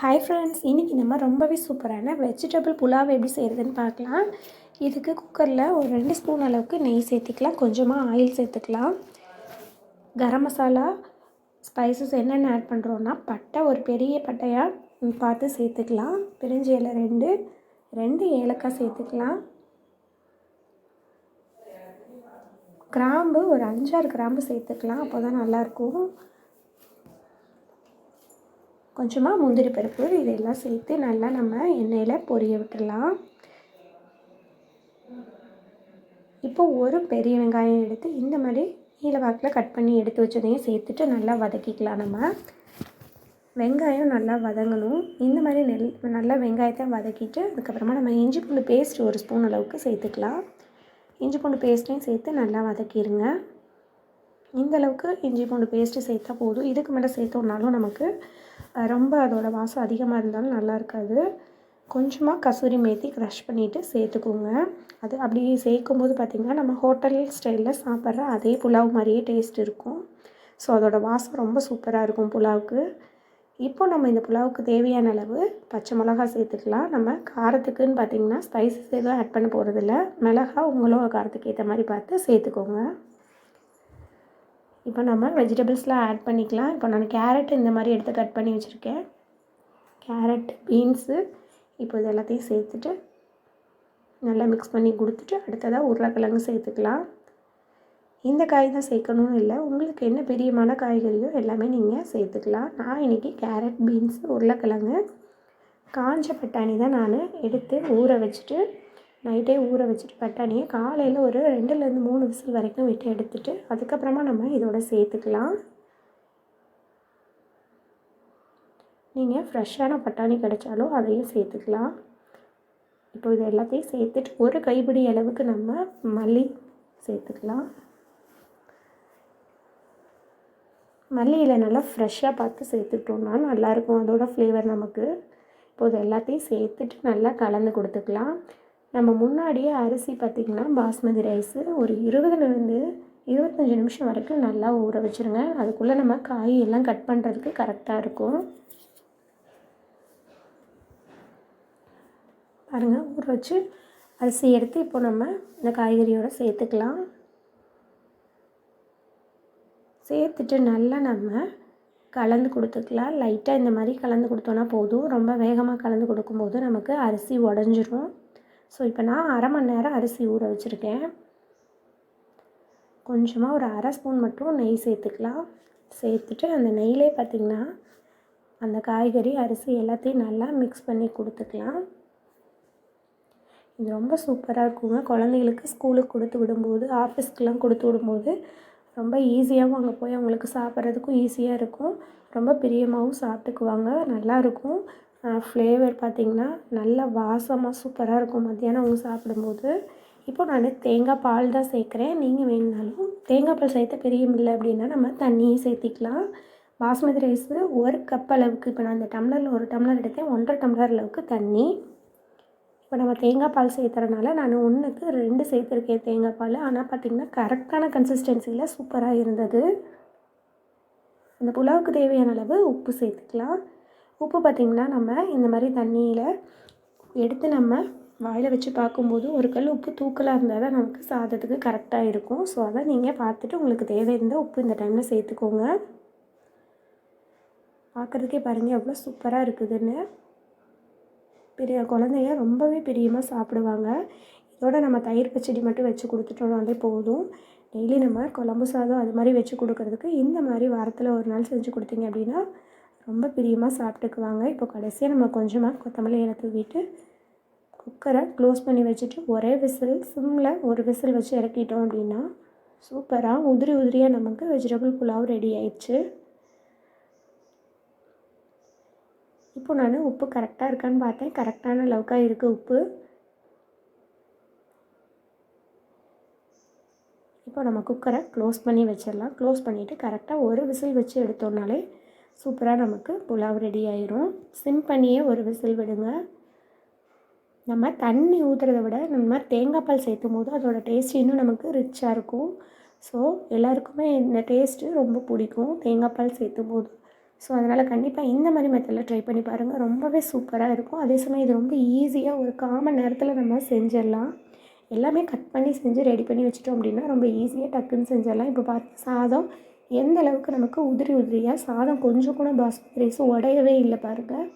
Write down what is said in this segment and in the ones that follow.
Hi friends இன்றைக்கி நம்ம ரொம்பவே சூப்பரான வெஜிடபிள் புலாவ் எப்படி செய்கிறதுன்னு பார்க்கலாம். இதுக்கு குக்கரில் ஒரு ரெண்டு ஸ்பூன் அளவுக்கு நெய் சேர்த்துக்கலாம். கொஞ்சமாக ஆயில் சேர்த்துக்கலாம். கரம் மசாலா ஸ்பைசஸ் என்னென்ன ஆட் பண்ணுறோன்னா பட்டை ஒரு பெரிய பட்டையாக பார்த்து சேர்த்துக்கலாம். பிரிஞ்சி இலை ரெண்டு ரெண்டு ஏலக்காய் சேர்த்துக்கலாம். கிராம்பு ஒரு அஞ்சாறு கிராம்பு சேர்த்துக்கலாம். அப்போ தான் நல்லாயிருக்கும் கொஞ்சமாக முந்திரி பருப்பு இதெல்லாம் சேர்த்து நல்லா நம்ம எண்ணெயில் பொரிய விட்டுடலாம். இப்போ ஒரு பெரிய வெங்காயம் எடுத்து இந்த மாதிரி ஈழவாக்கில் கட் பண்ணி எடுத்து வச்சதையும் சேர்த்துட்டு நல்லா வதக்கிக்கலாம் நம்ம. வெங்காயம் நல்லா வதங்கணும். இந்த மாதிரி நெல் நல்லா வெங்காயத்தை வதக்கிட்டு அதுக்கப்புறமா நம்ம இஞ்சி பூண்டு பேஸ்ட் ஒரு ஸ்பூன் அளவுக்கு சேர்த்துக்கலாம். இஞ்சி பூண்டு பேஸ்ட்டையும் சேர்த்து நல்லா வதக்கிடுங்க இந்தளவுக்கு இஞ்சி பூண்டு பேஸ்ட்டு சேர்த்தா போதும். இதுக்கு மேலே சேர்த்தோம்னாலும் நமக்கு ரொம்ப அதோட வாசம் அதிகமாக இருந்தாலும் நல்லா இருக்காது. கொஞ்சமாக கசூரி மேத்தி க்ரஷ் பண்ணிவிட்டு சேர்த்துக்கோங்க. அது அப்படி சேர்க்கும் போது பார்த்திங்கன்னா நம்ம ஹோட்டல் ஸ்டைலில் சாப்பிட்ற அதே புலாவ் மாதிரியே டேஸ்ட் இருக்கும். ஸோ அதோட வாசம் ரொம்ப சூப்பராக இருக்கும் புலாவுக்கு. இப்போ நம்ம இந்த புலாவுக்கு தேவையான அளவு பச்சை மிளகா சேர்த்துக்கலாம். நம்ம காரத்துக்குன்னு பார்த்திங்கன்னா ஸ்பைசஸ் எதுவும் ஆட் பண்ண போகிறதில்ல மிளகா உங்களோட காரத்துக்கு ஏற்ற மாதிரி பார்த்து சேர்த்துக்கோங்க. இப்போ நம்ம வெஜிடபிள்ஸ்லாம் ஆட் பண்ணிக்கலாம். இப்போ நான் கேரட் இந்த மாதிரி எடுத்து கட் பண்ணி வச்சுருக்கேன். கேரட் பீன்ஸு இப்போ இது எல்லாத்தையும் சேர்த்துட்டு நல்லா மிக்ஸ் பண்ணி கொடுத்துட்டு அடுத்ததாக உருளைக்கிழங்கு சேர்த்துக்கலாம். இந்த காய் தான் சேர்க்கணும்னு இல்லை. உங்களுக்கு என்ன பெரியமான காய்கறியோ எல்லாமே நீங்கள் சேர்த்துக்கலாம். நான் இன்றைக்கி கேரட் பீன்ஸு உருளைக்கிழங்கு காஞ்ச பட்டாணி தான் நான் எடுத்து ஊற வச்சுட்டு நைட்டே ஊற வச்சுட்டு பட்டாணியை காலையில் ஒரு ரெண்டுலேருந்து மூணு விசில் வரைக்கும் விட்டு எடுத்துட்டு அதுக்கப்புறமா நம்ம இதோட சேர்த்துக்கலாம். நீங்கள் ஃப்ரெஷ்ஷான பட்டாணி கிடைச்சாலும் அதையும் சேர்த்துக்கலாம். இப்போ இது எல்லாத்தையும் சேர்த்துட்டு ஒரு கைப்பிடி அளவுக்கு நம்ம மல்லி சேர்த்துக்கலாம். மல்லியில் நல்லா ஃப்ரெஷ்ஷாக பார்த்து சேர்த்துக்கிட்டோம்னா நல்லாயிருக்கும் அதோட ஃப்ளேவர் நமக்கு. இப்போ இது எல்லாத்தையும் சேர்த்துட்டு நல்லா கலந்து கொடுத்துக்கலாம். நம்ம முன்னாடியே அரிசி பார்த்திங்கன்னா பாஸ்மதி ரைஸு ஒரு இருபதுலேருந்து இருபத்தஞ்சி நிமிஷம் வரைக்கும் நல்லா ஊற வச்சுருங்க. அதுக்குள்ளே நம்ம காய் எல்லாம் கட் பண்ணுறதுக்கு கரெக்டாக இருக்கும். பாருங்கள் ஊற வச்சு அரிசி எடுத்து இப்போ நம்ம இந்த காய்கறியோடு சேர்த்துக்கலாம். சேர்த்துட்டு நல்லா நம்ம கலந்து கொடுத்துக்கலாம். லைட்டாக இந்த மாதிரி கலந்து கொடுத்தோன்னா போதும். ரொம்ப வேகமாக கலந்து கொடுக்கும்போது நமக்கு அரிசி உடஞ்சிரும். ஸோ இப்போ நான் அரை மணி நேரம் அரிசி ஊற வச்சுருக்கேன். கொஞ்சமாக ஒரு அரை ஸ்பூன் மட்டும் நெய் சேர்த்துக்கலாம். சேர்த்துட்டு அந்த நெய்லே பார்த்திங்கன்னா அந்த காய்கறி அரிசி எல்லாத்தையும் நல்லா மிக்ஸ் பண்ணி கொடுத்துக்கலாம். இது ரொம்ப சூப்பராக இருக்குங்க. குழந்தைகளுக்கு ஸ்கூலுக்கு கொடுத்து விடும்போது ஆஃபீஸ்க்கெலாம் கொடுத்து விடும்போது ரொம்ப ஈஸியாகவும் அங்கே போய் அவங்களுக்கு சாப்பிட்றதுக்கும் ஈஸியாக இருக்கும். ரொம்ப பிரியமாகவும் சாப்பிட்டுக்குவாங்க. நல்லாயிருக்கும் ஃப்ளேவர் பார்த்திங்கன்னா நல்ல வாசமாக சூப்பராக இருக்கும் மத்தியானம் அவங்க சாப்பிடும்போது. இப்போ நான் தேங்காய் பால் தான் சேர்க்குறேன். நீங்கள் வேணுனாலும் தேங்காய் பால் சேர்த்த பெரியமில்லை அப்படின்னா நம்ம தண்ணியை சேர்த்திக்கலாம். பாஸ்மதி ரைஸு ஒரு கப் அளவுக்கு இப்போ நான் அந்த டம்ளரில் ஒரு டம்ளர் எடுத்தேன். ஒன்றரை டம்ளர் அளவுக்கு தண்ணி. இப்போ நம்ம தேங்காய் பால் சேர்த்துறனால நான் ஒன்றுக்கு ரெண்டு சேர்த்துருக்கேன் தேங்காய் பால். ஆனால் பார்த்திங்கன்னா கரெக்டான கன்சிஸ்டன்சியில் சூப்பராக இருந்தது. அந்த புலாவுக்கு தேவையான அளவு உப்பு சேர்த்துக்கலாம். உப்பு பார்த்திங்கன்னா நம்ம இந்த மாதிரி தண்ணியில் எடுத்து நம்ம வாயில் வச்சு பார்க்கும்போது ஒரு கல் உப்பு தூக்கலாக இருந்தால் தான் நமக்கு சாதத்துக்கு கரெக்டாக இருக்கும். ஸோ அதை நீங்கள் பார்த்துட்டு உங்களுக்கு தேவை இருந்தால் உப்பு இந்த டைமில் சேர்த்துக்கோங்க. பார்க்குறதுக்கே பாருங்கள் எவ்வளோ சூப்பராக இருக்குதுன்னு. பெரிய குழந்தைய ரொம்பவே பிரியமாக சாப்பிடுவாங்க. இதோட நம்ம தயிர் பச்சடி மட்டும் வச்சு கொடுத்துட்டோம்னாலே போதும். டெய்லி நம்ம குழம்பு சாதம் அது மாதிரி வச்சு கொடுக்குறதுக்கு இந்த மாதிரி வாரத்தில் ஒரு நாள் செஞ்சு கொடுத்தீங்க அப்படின்னா ரொம்ப பிரியமாக சாப்பிட்டுக்குவாங்க. இப்போ கடைசியாக நம்ம கொஞ்சமாக கொத்தமல்லி இலை தூவிட்டு குக்கரை க்ளோஸ் பண்ணி வச்சுட்டு ஒரே விசில் சிம்மில் ஒரு விசில் வச்சு இறக்கிட்டோம் அப்படின்னா சூப்பராக உதிரி உதிரியாக நமக்கு வெஜிடபிள் புலாவ் ரெடி ஆயிடுச்சு. இப்போ நான் உப்பு கரெக்டாக இருக்கான்னு பார்த்தேன். கரெக்டான அளவுக்காக இருக்குது உப்பு. இப்போ நம்ம குக்கரை க்ளோஸ் பண்ணி வச்சிடலாம். க்ளோஸ் பண்ணிவிட்டு கரெக்டாக ஒரு விசில் வச்சு எடுத்தோம்னாலே சூப்பராக நமக்கு புலாவ் ரெடி ஆயிரும். சிம் பண்ணியே ஒரு விசில் விடுங்க. நம்ம தண்ணி ஊற்றுறத விட நம்ம தேங்காய் பால் சேர்த்தும் போது அதோடய டேஸ்ட் இன்னும் நமக்கு ரிச்சாக இருக்கும். ஸோ எல்லாருக்குமே இந்த டேஸ்ட்டு ரொம்ப பிடிக்கும் தேங்காய் பால் சேர்த்தும் போது. ஸோ அதனால் கண்டிப்பாக இந்த மாதிரி மெத்தடில் ட்ரை பண்ணி பாருங்கள் ரொம்பவே சூப்பராக இருக்கும். அதே சமயம் இது ரொம்ப ஈஸியாக ஒரு காமன் நேரத்தில் நம்ம செஞ்சிடலாம். எல்லாமே கட் பண்ணி செஞ்சு ரெடி பண்ணி வச்சிட்டோம் அப்படின்னா ரொம்ப ஈஸியாக டக்குன்னு செஞ்சிடலாம். இப்போ பார்த்து சாதம் எந்த அளவுக்கு நமக்கு உதிரி உதிரியாக சாதம் கொஞ்சம் கூட பாஸ்மதி ரைஸ் உடையவே இல்லை பாருங்கள்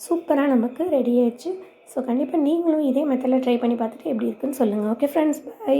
சூப்பராக நமக்கு ரெடி ஆயிடுச்சு. ஸோ கண்டிப்பாக நீங்களும் இதே மெத்தடில் ட்ரை பண்ணி பார்த்துட்டு எப்படி இருக்குன்னு சொல்லுங்கள் ஓகே ஃப்ரெண்ட்ஸ் பை